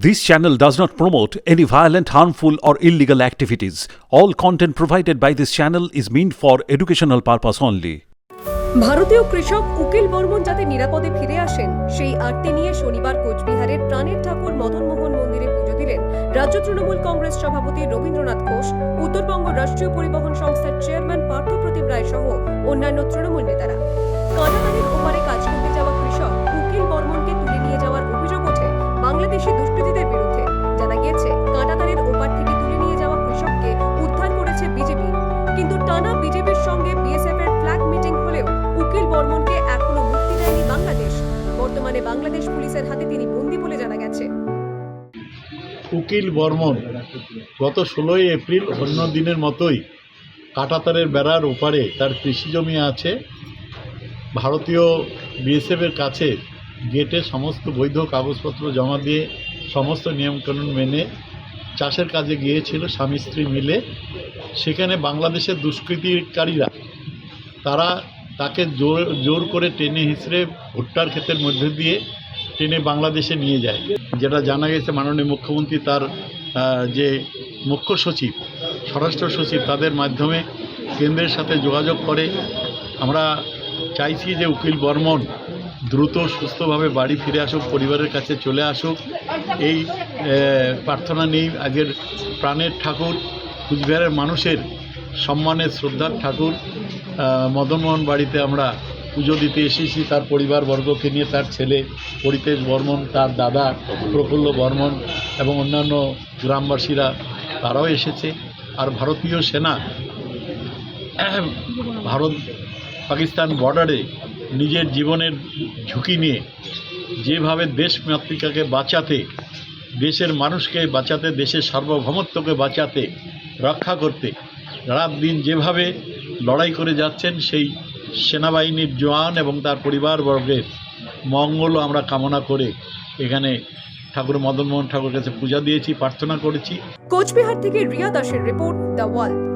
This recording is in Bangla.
This channel does not promote any violent, harmful, or illegal activities. All content provided by this channel is meant for educational purpose only. ভারতীয় কৃষক উকিল বর্মন যাতে নিরাপদে ফিরে আসেন সেই আর্তি নিয়ে শনিবার কোচবিহারের প্রাণের ঠাকুর মদনমোহন মন্দিরে পুজো দিলেন রাজ্য তৃণমূল কংগ্রেস সভাপতি রবীন্দ্রনাথ ঘোষ উত্তরবঙ্গ রাষ্ট্রীয় পরিবহন সংস্থার চেয়ারম্যান পার্থপ্রতিম রায় সহ অন্যান্য তৃণমূল নেতারা কাঁটাতারের ওপারে বিজেপির সঙ্গে বিএসএফ এর ফ্ল্যাগ মিটিং হলেও উকিল বর্মনকে এখনও মুক্তি দেয়নি বাংলাদেশ। বর্তমানে বাংলাদেশ পুলিশের হাতে তিনি বন্দী বলে জানা গেছে। উকিল বর্মন গত ষোলোই এপ্রিল অন্য দিনের মতোই কাটাতারের বেড়ার ওপারে তার কৃষি জমি আছে। ভারতীয় বিএসএফের কাছে গেটে সমস্ত বৈধ কাগজপত্র জমা দিয়ে সমস্ত নিয়মকানুন মেনে চাষের কাজে গিয়েছিল স্বামী স্ত্রী মিলে। সেখানে বাংলাদেশের দুষ্কৃতিকারীরা, তারা তাকে জোর জোর করে টেনে হিসড়ে ভুট্টার ক্ষেতের মধ্যে দিয়ে টেনে বাংলাদেশে নিয়ে যায়। যেটা জানা গেছে মাননীয় মুখ্যমন্ত্রী তার যে মুখ্য সচিব, স্বরাষ্ট্র সচিব, তাদের মাধ্যমে কেন্দ্রের সাথে যোগাযোগ করে আমরা চাইছি যে উকিল বর্মন দ্রুত সুস্থভাবে বাড়ি ফিরে আসুক, পরিবারের কাছে চলে আসুক। এই প্রার্থনা নেই আগের প্রাণের ঠাকুর কুচবিহারের মানুষের সম্মানের শ্রদ্ধার ঠাকুর মদনমোহন বাড়িতে আমরা পুজো দিতে এসেছি। তার পরিবারবর্গকে নিয়ে তার ছেলে পরিতেশ বর্মন, তার দাদা প্রফুল্ল বর্মন এবং অন্যান্য গ্রামবাসীরা, তারাও এসেছে। আর ভারতীয় সেনা ভারত পাকিস্তান বর্ডারে নিজের জীবনের ঝুঁকি নিয়ে যেভাবে দেশ মাতৃকাকে বাঁচাতে দেশের মানুষকে বাঁচাতে, দেশের সার্বভৌমত্বকে বাঁচাতে, রক্ষা করতে, রাত দিন যেভাবে লড়াই করে যাচ্ছেন, সেই সেনাবাহিনীর জওয়ান এবং তার পরিবারবর্গের মঙ্গল আমরা কামনা করে এখানে ঠাকুর মদনমোহন ঠাকুর কাছে পূজা দিয়েছি, প্রার্থনা করেছি। কোচবিহার থেকে রিয়া দাসের রিপোর্ট দ্য ওয়াল